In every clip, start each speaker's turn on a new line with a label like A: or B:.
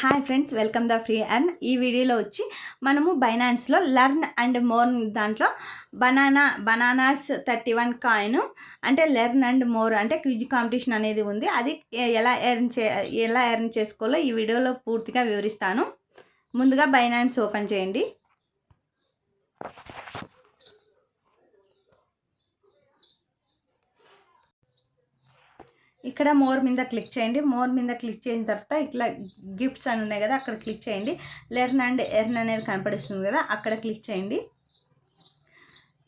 A: Hi friends welcome the free and ఈ వీడియోలో వచ్చి మనము బైనాన్స్లో లర్న్ అండ్ మోర్ దాంట్లో banana bananas thirty one coin అంటే లెర్న్ అండ్ మోర్ అంటే క్విజ్ కాంపిటీషన్ అనేది ఉంది. అది ఎలా ఎర్న్ చే ఎలా ఎర్న్ చేసుకోవాలో ఈ వీడియోలో పూర్తిగా వివరిస్తాను. ముందుగా బైనాన్స్ ఓపెన్ చేయండి. ఇక్కడ మోర్ మీద క్లిక్ చేయండి. మోర్ మీద క్లిక్ చేసిన తర్వాత ఇట్లా గిఫ్ట్స్ అని ఉన్నాయి కదా అక్కడ క్లిక్ చేయండి. లెర్న్ అండ్ ఎర్న్ అనేది కనపడిస్తుంది కదా అక్కడ క్లిక్ చేయండి.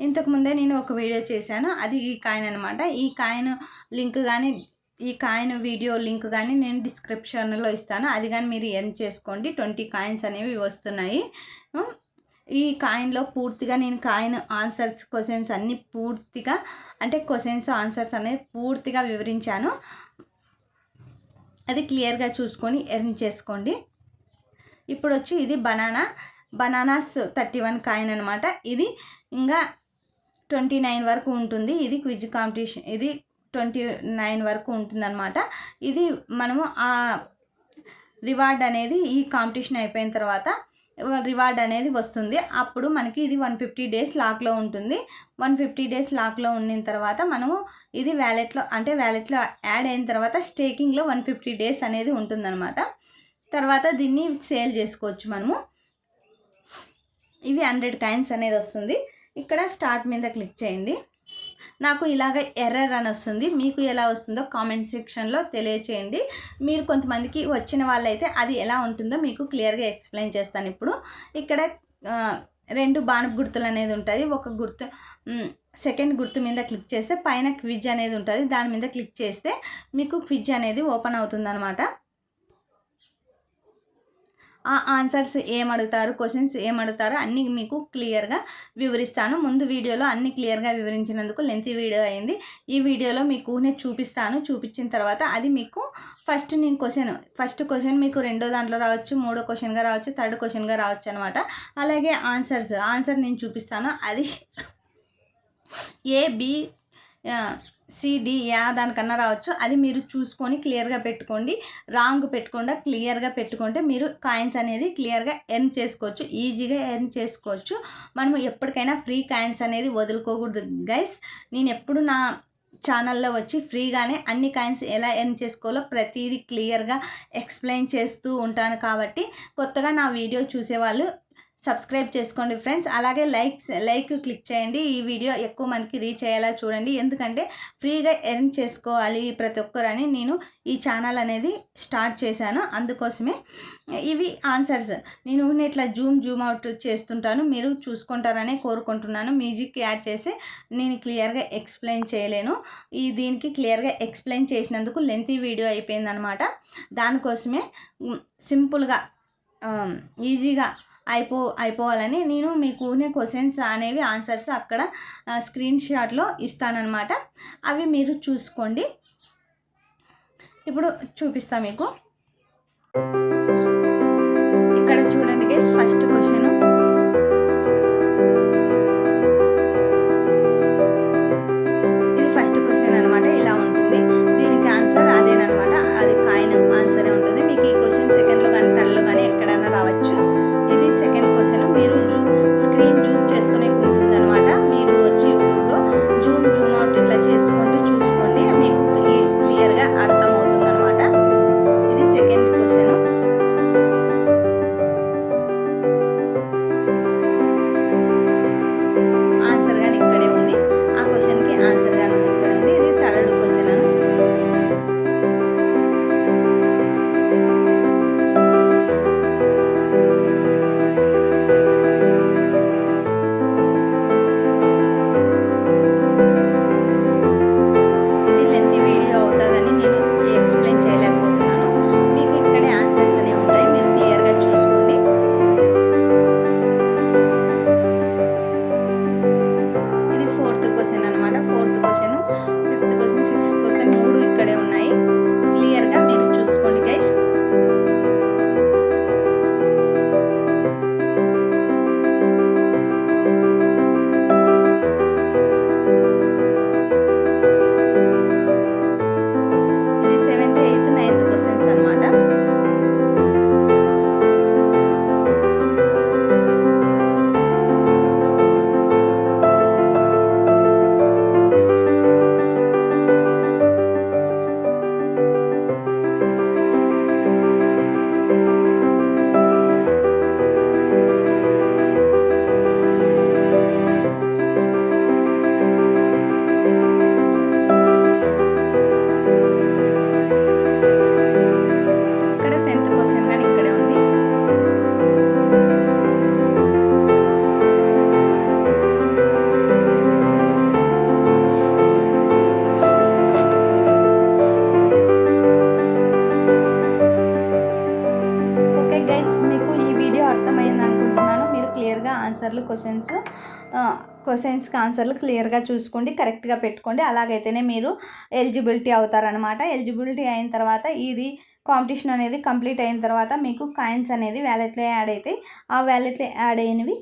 A: ఇంతకుముందే నేను ఒక వీడియో చేశాను. అది ఈ కాయిన్ అనమాట ఈ కాయిన్ లింక్ కానీ ఈ కాయిన్ వీడియో లింక్ కానీ నేను డిస్క్రిప్షన్లో ఇస్తాను. అది కానీ మీరు ఎర్న్ చేసుకోండి. ట్వంటీ కాయిన్స్ అనేవి వస్తున్నాయి. ఈ కాయిన్లో పూర్తిగా నేను కాయిన్ ఆన్సర్స్ క్వశ్చన్స్ అన్నీ పూర్తిగా అంటే క్వశ్చన్స్ ఆన్సర్స్ అనేది పూర్తిగా వివరించాను. అది క్లియర్గా చూసుకొని ఎర్న్ చేసుకోండి. ఇప్పుడు వచ్చి ఇది banana bananas thirty one coin అనమాట ఇది ఇంకా ట్వంటీ నైన్ వరకు ఉంటుంది. ఇది క్విజ్ కాంపిటీషన్ ఇది ట్వంటీ నైన్ వరకు ఉంటుందన్నమాట. ఇది మనము ఆ రివార్డ్ అనేది ఈ కాంపిటీషన్ అయిపోయిన తర్వాత రివార్డ్ అనేది వస్తుంది. అప్పుడు మనకి ఇది వన్ ఫిఫ్టీ డేస్ లాక్లో ఉంటుంది. వన్ ఫిఫ్టీ డేస్ లాక్లో ఉన్న తర్వాత మనము ఇది వ్యాలెట్లో అంటే వ్యాలెట్లో యాడ్ అయిన తర్వాత స్టేకింగ్లో వన్ ఫిఫ్టీ డేస్ అనేది ఉంటుందన్నమాట. తర్వాత దీన్ని సేల్ చేసుకోవచ్చు మనము. ఇవి హండ్రెడ్ కాయిన్స్ అనేది వస్తుంది. ఇక్కడ స్టార్ట్ మీద క్లిక్ చేయండి. నాకు ఇలాగ ఎర్రర్ అని వస్తుంది. మీకు ఎలా వస్తుందో కామెంట్ సెక్షన్లో తెలియచేయండి. మీరు కొంతమందికి వచ్చిన వాళ్ళైతే అది ఎలా ఉంటుందో మీకు క్లియర్గా ఎక్స్ప్లెయిన్ చేస్తాను ఇప్పుడు. ఇక్కడ రెండు బాణపు గుర్తులు అనేది ఉంటుంది ఒక గుర్తు సెకండ్ గుర్తు మీద క్లిక్ చేస్తే పైన క్విజ్ అనేది ఉంటుంది. దాని మీద క్లిక్ చేస్తే మీకు క్విజ్ అనేది ఓపెన్ అవుతుంది అనమాట ఆ ఆన్సర్స్ ఏమడుగుతారు క్వశ్చన్స్ ఏమడుగుతారో అన్నీ మీకు క్లియర్గా వివరిస్తాను. ముందు వీడియోలో అన్ని క్లియర్గా వివరించినందుకు లెంత్ వీడియో అయింది. ఈ వీడియోలో మీకు నేను చూపిస్తాను. చూపించిన తర్వాత అది మీకు ఫస్ట్ నేను క్వశ్చన్ ఫస్ట్ క్వశ్చన్ మీకు రెండో దాంట్లో రావచ్చు మూడో క్వశ్చన్గా రావచ్చు థర్డ్ క్వశ్చన్గా రావచ్చు అనమాట అలాగే ఆన్సర్స్ ఆన్సర్ నేను చూపిస్తాను. అది ఏ బి సిడి యా దానికన్నా రావచ్చు. అది మీరు చూసుకొని క్లియర్గా పెట్టుకోండి. రాంగ్ పెట్టకుండా క్లియర్గా పెట్టుకుంటే మీరు కాయిన్స్ అనేది క్లియర్గా ఎర్న్ చేసుకోవచ్చు. ఈజీగా ఎర్న్ చేసుకోవచ్చు. మనం ఎప్పటికైనా ఫ్రీ కాయిన్స్ అనేది వదులుకోకూడదు గైస్. నేను ఎప్పుడు నా ఛానల్లో వచ్చి ఫ్రీగానే అన్ని కాయిన్స్ ఎలా ఎర్న్ చేసుకోవాలో ప్రతిదీ క్లియర్గా ఎక్స్ప్లెయిన్ చేస్తూ ఉంటాను కాబట్టి కొత్తగా నా వీడియో చూసేవాళ్ళు సబ్స్క్రైబ్ చేసుకోండి ఫ్రెండ్స్. అలాగే లైక్ లైక్ క్లిక్ చేయండి. ఈ వీడియో ఎక్కువ మందికి రీచ్ అయ్యేలా చూడండి. ఎందుకంటే ఫ్రీగా ఎర్న్ చేసుకోవాలి ప్రతి ఒక్కరని నేను ఈ ఛానల్ అనేది స్టార్ట్ చేశాను. అందుకోసమే ఇవి ఆన్సర్స్. నేను ఇట్లా జూమ్ జూమ్ అవుట్ చేస్తుంటాను. మీరు చూసుకుంటారనే కోరుకుంటున్నాను. మ్యూజిక్ యాడ్ చేసి నేను క్లియర్గా ఎక్స్ప్లెయిన్ చేయలేను. ఈ దీనికి క్లియర్గా ఎక్స్ప్లెయిన్ చేసినందుకు లెంతీ వీడియో అయిపోయిందనమాట దానికోసమే సింపుల్గా ఈజీగా అయిపో అయిపోవాలని నేను మీకు క్వశ్చన్స్ అనేవి ఆన్సర్స్ అక్కడ స్క్రీన్ షాట్లో ఇస్తానన్నమాట. అవి మీరు చూసుకోండి. ఇప్పుడు చూపిస్తా మీకు. ఇక్కడ చూడండి గేస్ ఫస్ట్ క్వశ్చన్ ఆన్సర్లు క్వశ్చన్స్ క్వశ్చన్స్కి ఆన్సర్లు క్లియర్గా చూసుకోండి కరెక్ట్గా పెట్టుకోండి. అలాగైతేనే మీరు ఎలిజిబిలిటీ అవుతారనమాట ఎలిజిబిలిటీ అయిన తర్వాత ఇది కాంపిటీషన్ అనేది కంప్లీట్ అయిన తర్వాత మీకు కాయిన్స్ అనేది వ్యాలెట్లో యాడ్ అవుతాయి ఆ వ్యాలెట్లో యాడ్ అయినవి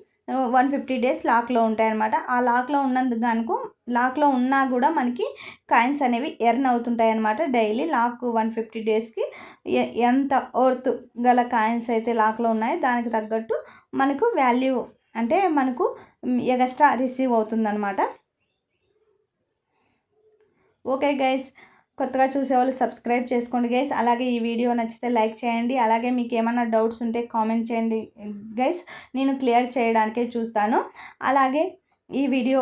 A: వన్ ఫిఫ్టీ డేస్ లాక్లో ఉంటాయి అనమాట ఆ లాక్లో ఉన్నందుకు గానుకు లాక్లో ఉన్నా కూడా మనకి కాయిన్స్ అనేవి ఎర్న్ అవుతుంటాయి అనమాట డైలీ. లాక్ వన్ ఫిఫ్టీ డేస్కి ఎంత ఓర్త్ గల కాయిన్స్ అయితే లాక్లో ఉన్నాయో దానికి తగ్గట్టు మనకు వాల్యూ అంటే మనకు ఎగస్ట్రా రిసీవ్ అవుతుందన్నమాట. ఓకే గైస్ కొత్తగా చూసేవాళ్ళు సబ్స్క్రైబ్ చేసుకోండి గైస్. అలాగే ఈ వీడియో నచ్చితే లైక్ చేయండి. అలాగే మీకు ఏమైనా డౌట్స్ ఉంటే కామెంట్ చేయండి గైస్. నేను క్లియర్ చేయడానికే చూస్తాను. అలాగే ఈ వీడియో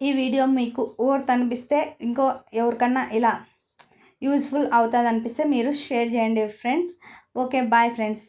A: ఈ వీడియో మీకు ఓర్త్ అనిపిస్తే ఇంకో ఎవరికన్నా ఇలా యూజ్ఫుల్ అవుతుంది అనిపిస్తే మీరు షేర్ చేయండి ఫ్రెండ్స్. Okay bye friends.